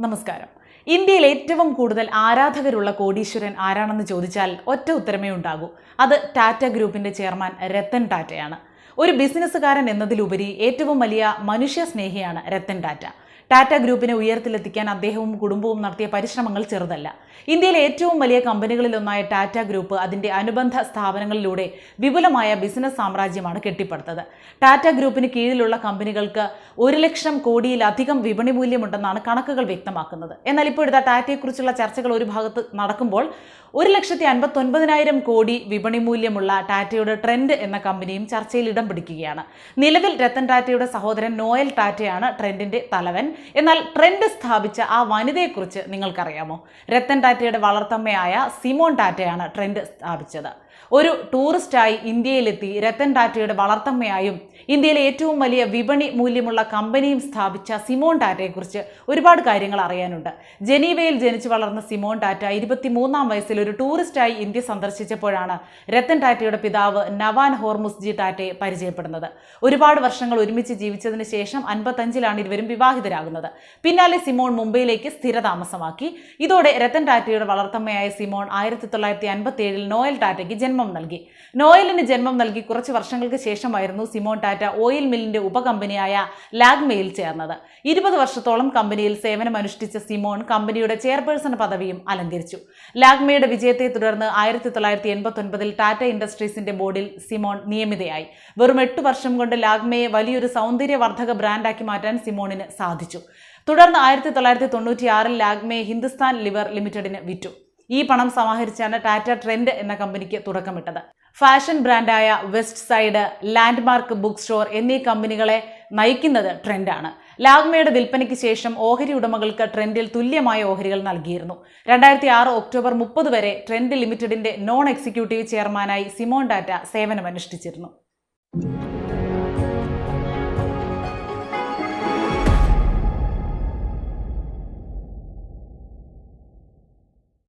നമസ്കാരം. ഇന്ത്യയിൽ ഏറ്റവും കൂടുതൽ ആരാധകരുള്ള കോടീശ്വരൻ ആരാണെന്ന് ചോദിച്ചാൽ ഒറ്റ ഉത്തരമേ ഉണ്ടാകൂ. അത് ടാറ്റ ഗ്രൂപ്പിന്റെ ചെയർമാൻ രത്തൻ ടാറ്റയാണ്. ഒരു ബിസിനസ്സുകാരൻ എന്നതിലുപരി ഏറ്റവും വലിയ മനുഷ്യ സ്നേഹിയാണ് രത്തൻ ടാറ്റ. ടാറ്റ ഗ്രൂപ്പിനെ ഉയരത്തിലെത്തിക്കാൻ അദ്ദേഹവും കുടുംബവും നടത്തിയ പരിശ്രമങ്ങൾ ചെറുതല്ല. ഇന്ത്യയിലെ ഏറ്റവും വലിയ കമ്പനികളിലൊന്നായ ടാറ്റ ഗ്രൂപ്പ് അതിന്റെ അനുബന്ധ സ്ഥാപനങ്ങളിലൂടെ വിപുലമായ ബിസിനസ് സാമ്രാജ്യമാണ് കെട്ടിപ്പടുത്തത്. ടാറ്റ ഗ്രൂപ്പിന് കീഴിലുള്ള കമ്പനികൾക്ക് ഒരു ലക്ഷം കോടിയിലധികം വിപണി മൂല്യമുണ്ടെന്നാണ് കണക്കുകൾ വ്യക്തമാക്കുന്നത്. എന്നാൽ ഇപ്പോഴത്തെ ടാറ്റയെക്കുറിച്ചുള്ള ചർച്ചകൾ ഒരു ഭാഗത്ത് നടക്കുമ്പോൾ ഒരു ലക്ഷത്തി അൻപത്തൊൻപതിനായിരം കോടി വിപണി മൂല്യമുള്ള ടാറ്റയുടെ ട്രെൻഡ് എന്ന കമ്പനിയും ചർച്ചയിൽ ഇടം പിടിക്കുകയാണ്. നിലവിൽ രത്തൻ ടാറ്റയുടെ സഹോദരൻ നോയൽ ടാറ്റയാണ് ട്രെൻഡിന്റെ തലവൻ. എന്നാൽ ട്രെൻഡ് സ്ഥാപിച്ച ആ വനിതയെക്കുറിച്ച് നിങ്ങൾക്കറിയാമോ? രത്തൻ ടാറ്റയുടെ വളർത്തമ്മയായ സിമോൺ ടാറ്റയാണ് ട്രെൻഡ് സ്ഥാപിച്ചത്. ഒരു ടൂറിസ്റ്റായി ഇന്ത്യയിലെത്തി രത്തൻ ടാറ്റയുടെ വളർത്തമ്മയായും ഇന്ത്യയിലെ ഏറ്റവും വലിയ വിപണി മൂല്യമുള്ള കമ്പനിയും സ്ഥാപിച്ച സിമോൺ ടാറ്റയെക്കുറിച്ച് ഒരുപാട് കാര്യങ്ങൾ അറിയാനുണ്ട്. ജനീവയിൽ ജനിച്ചു വളർന്ന സിമോൺ ടാറ്റ ഇരുപത്തിമൂന്നാം വയസ്സിൽ ഒരു ടൂറിസ്റ്റായി ഇന്ത്യ സന്ദർശിച്ചപ്പോഴാണ് രത്തൻ ടാറ്റയുടെ പിതാവ് നവാൻ ഹോർമുസ്ജി ടാറ്റയെ പരിചയപ്പെടുന്നത്. ഒരുപാട് വർഷങ്ങൾ ഒരുമിച്ച് ജീവിച്ചതിന് ശേഷം അൻപത്തഞ്ചിലാണ് ഇരുവരും വിവാഹിതരാകുന്നത്. പിന്നാലെ സിമോൺ മുംബൈയിലേക്ക് സ്ഥിരതാമസമാക്കി. ഇതോടെ രത്തൻ ടാറ്റയുടെ വളർത്തമ്മയായ സിമോൺ ആയിരത്തി തൊള്ളായിരത്തി അൻപത്തി ഏഴിൽ നോയൽ ടാറ്റയ്ക്ക് ജന്മം നൽകി. നോയലിന് ജന്മം നൽകി കുറച്ച് വർഷങ്ങൾക്ക് ശേഷമായിരുന്നു സിമോൺ ടാറ്റ ഓയിൽ മില്ലിന്റെ ഉപകമ്പനിയായ ലാഗ്മയിൽ ചേർന്നത്. ഇരുപത് വർഷത്തോളം കമ്പനിയിൽ സേവനമനുഷ്ഠിച്ച സിമോൺ കമ്പനിയുടെ ചെയർപേഴ്സൺ പദവിയും അലങ്കരിച്ചു. ലാഗ്മയുടെ വിജയത്തെ തുടർന്ന് ആയിരത്തി തൊള്ളായിരത്തി എൺപത്തി ഒൻപതിൽ ടാറ്റ ഇൻഡസ്ട്രീസിന്റെ ബോർഡിൽ സിമോൺ നിയമിതയായി. വെറും എട്ട് വർഷം കൊണ്ട് ലാഗ്മയെ വലിയൊരു സൗന്ദര്യവർദ്ധക ബ്രാൻഡാക്കി മാറ്റാൻ സിമോണിന് സാധിച്ചു. തുടർന്ന് ആയിരത്തി തൊള്ളായിരത്തി തൊണ്ണൂറ്റിയാറിൽ ലാഗ്മയെ ഹിന്ദുസ്ഥാൻ ലിവർ ലിമിറ്റഡിന് വിറ്റു. ഈ പണം സമാഹരിച്ചാണ് ടാറ്റ ട്രെൻഡ് എന്ന കമ്പനിക്ക് തുടക്കമിട്ടത്. ഫാഷൻ ബ്രാൻഡായ Westside Landmark book store എന്നീ കമ്പനികളെ നയിക്കുന്നത് ട്രെൻഡാണ്. ലാഗ്മയുടെ വിൽപ്പനയ്ക്ക് ശേഷം ഓഹരി ഉടമകൾക്ക് ട്രെൻഡിൽ തുല്യമായ ഓഹരികൾ നൽകിയിരുന്നു. രണ്ടായിരത്തി ആറ് ഒക്ടോബർ മുപ്പത് വരെ ട്രെൻഡ് ലിമിറ്റഡിന്റെ നോൺ എക്സിക്യൂട്ടീവ് ചെയർമാനായി സിമോൺ ഡാറ്റ സേവനമനുഷ്ഠിച്ചിരുന്നു.